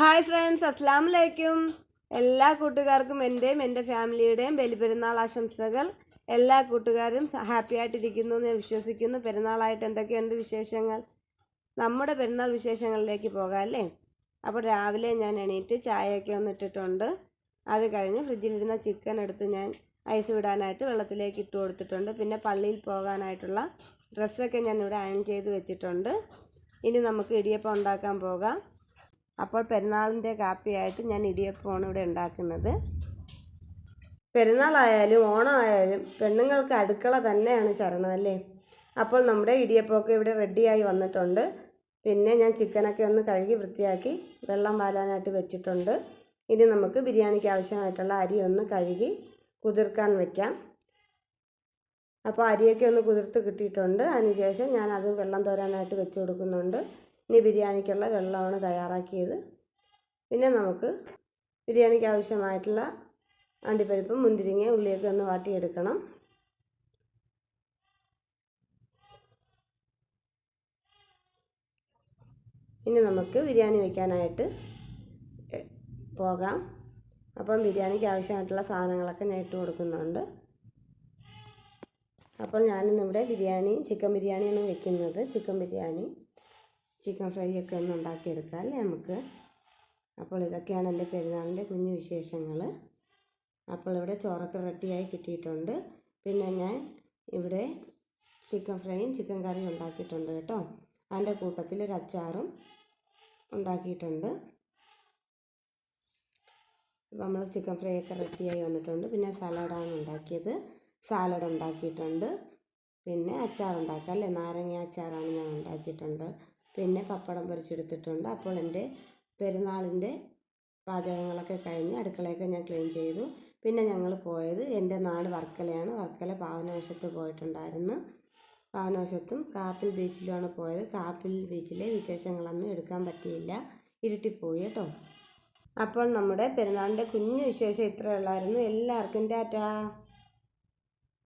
Hi friends അസ്സാം വലൈക്കും എല്ലാ കൂട്ടുകാർക്കും എന്റെയും എന്റെ ഫാമിലിയുടെയും ബലിപെരുന്നാൾ ആശംസകൾ. എല്ലാ കൂട്ടുകാരും ഹാപ്പി ആയിട്ടിരിക്കുന്നു എന്ന് വിശ്വസിക്കുന്നു. പെരുന്നാളായിട്ട് എന്തൊക്കെയുണ്ട് വിശേഷങ്ങൾ? നമ്മുടെ പെരുന്നാൾ വിശേഷങ്ങളിലേക്ക് പോകാം അല്ലേ? അപ്പോൾ രാവിലെ ഞാൻ എണീറ്റ് ചായയൊക്കെ ഒന്നിട്ടിട്ടുണ്ട് അത് കഴിഞ്ഞ് ഫ്രിഡ്ജിലിരുന്ന ചിക്കൻ എടുത്ത് ഞാൻ ഐസ് വിടാനായിട്ട് വെള്ളത്തിലേക്ക് ഇട്ട് കൊടുത്തിട്ടുണ്ട്. പിന്നെ പള്ളിയിൽ പോകാനായിട്ടുള്ള ഡ്രസ്സൊക്കെ ഞാൻ ഇവിടെ അയൺ ചെയ്ത് വെച്ചിട്ടുണ്ട്. ഇനി നമുക്ക് ഇടിയപ്പം ഉണ്ടാക്കാൻ പോകാം. അപ്പോൾ പെരുന്നാളിന്റെ കാപ്പിയായിട്ട് ഞാൻ ഇടിയപ്പമാണ് ഇവിടെ ഉണ്ടാക്കുന്നത്. പെരുന്നാളായാലും ഓണമായാലും പെണ്ണുങ്ങൾക്ക് അടുക്കള തന്നെയാണ് ശരണം അല്ലേ? അപ്പോൾ നമ്മുടെ ഇടിയപ്പമൊക്കെ ഇവിടെ റെഡിയായി വന്നിട്ടുണ്ട്. പിന്നെ ഞാൻ ചിക്കനൊക്കെ ഒന്ന് കഴുകി വൃത്തിയാക്കി വെള്ളം വാലാനായിട്ട് വെച്ചിട്ടുണ്ട്. ഇനി നമുക്ക് ബിരിയാണിക്ക് ആവശ്യമായിട്ടുള്ള അരി ഒന്ന് കഴുകി കുതിർക്കാൻ വെക്കാം. അപ്പോൾ അരിയൊക്കെ ഒന്ന് കുതിർത്ത് കിട്ടിയിട്ടുണ്ട്. അതിനുശേഷം ഞാൻ അത് വെള്ളം തോരാനായിട്ട് വെച്ച് കൊടുക്കുന്നുണ്ട്. ഇനി ബിരിയാണിക്കുള്ള വെള്ളമാണ് തയ്യാറാക്കിയത്. പിന്നെ നമുക്ക് ബിരിയാണിക്ക് ആവശ്യമായിട്ടുള്ള അണ്ടിപ്പരിപ്പും മുന്തിരിങ്ങ ഉള്ളിയൊക്കെ ഒന്ന് വാട്ടിയെടുക്കണം. ഇനി നമുക്ക് ബിരിയാണി വയ്ക്കാനായിട്ട് പോകാം. അപ്പം ബിരിയാണിക്ക് ആവശ്യമായിട്ടുള്ള സാധനങ്ങളൊക്കെ ഞാൻ ഇട്ട് കൊടുക്കുന്നുണ്ട്. അപ്പോൾ ഞാനിന്നിവിടെ ബിരിയാണി ചിക്കൻ ബിരിയാണിയാണ് വെക്കുന്നത്. ചിക്കൻ ബിരിയാണി. ചിക്കൻ ഫ്രൈ ഒക്കെ ഒന്ന് ഉണ്ടാക്കിയെടുക്കാം അല്ലേ നമുക്ക്? അപ്പോൾ ഇതൊക്കെയാണ് എന്റെ പെരുന്നാളിന്റെ കുഞ്ഞു വിശേഷങ്ങൾ. അപ്പോൾ ഇവിടെ ചോറൊക്കെ റെഡിയായി കിട്ടിയിട്ടുണ്ട്. പിന്നെ ഞാൻ ഇവിടെ ചിക്കൻ ഫ്രൈയും ചിക്കൻ കറിയും ഉണ്ടാക്കിയിട്ടുണ്ട് കേട്ടോ. അതിന്റെ കൂട്ടത്തിൽ ഒരു അച്ചാറും ഉണ്ടാക്കിയിട്ടുണ്ട്. അപ്പോൾ നമ്മൾ ചിക്കൻ ഫ്രൈ ഒക്കെ റെഡിയായി വന്നിട്ടുണ്ട്. പിന്നെ സലാഡാണ് ഉണ്ടാക്കിയത്. സാലഡ് ഉണ്ടാക്കിയിട്ടുണ്ട്. പിന്നെ അച്ചാർ ഉണ്ടാക്കാം അല്ലേ? നാരങ്ങ അച്ചാറാണ് ഞാൻ ഉണ്ടാക്കിയിട്ടുണ്ട്. പിന്നെ പപ്പടം പൊരിച്ചെടുത്തിട്ടുണ്ട്. അപ്പോൾ എന്റെ പെരുന്നാളിന്റെ പാചകങ്ങളൊക്കെ കഴിഞ്ഞ് അടുക്കളയൊക്കെ ഞാൻ ക്ലീൻ ചെയ്തു. പിന്നെ ഞങ്ങൾ പോയത് എന്റെ നാട് വർക്കലയാണ്. വർക്കല പാവനാശത്ത് പോയിട്ടുണ്ടായിരുന്നു. പാവനാശത്തും കാപ്പിൽ ബീച്ചിലുമാണ് പോയത്. കാപ്പിൽ ബീച്ചിലെ വിശേഷങ്ങളൊന്നും എടുക്കാൻ പറ്റിയില്ല. ഇരുട്ടിപ്പോയി കേട്ടോ. അപ്പോൾ നമ്മുടെ പെരുന്നാളിന്റെ കുഞ്ഞു വിശേഷം ഇത്രയുള്ളായിരുന്നു എല്ലാവർക്കും ടാറ്റാ.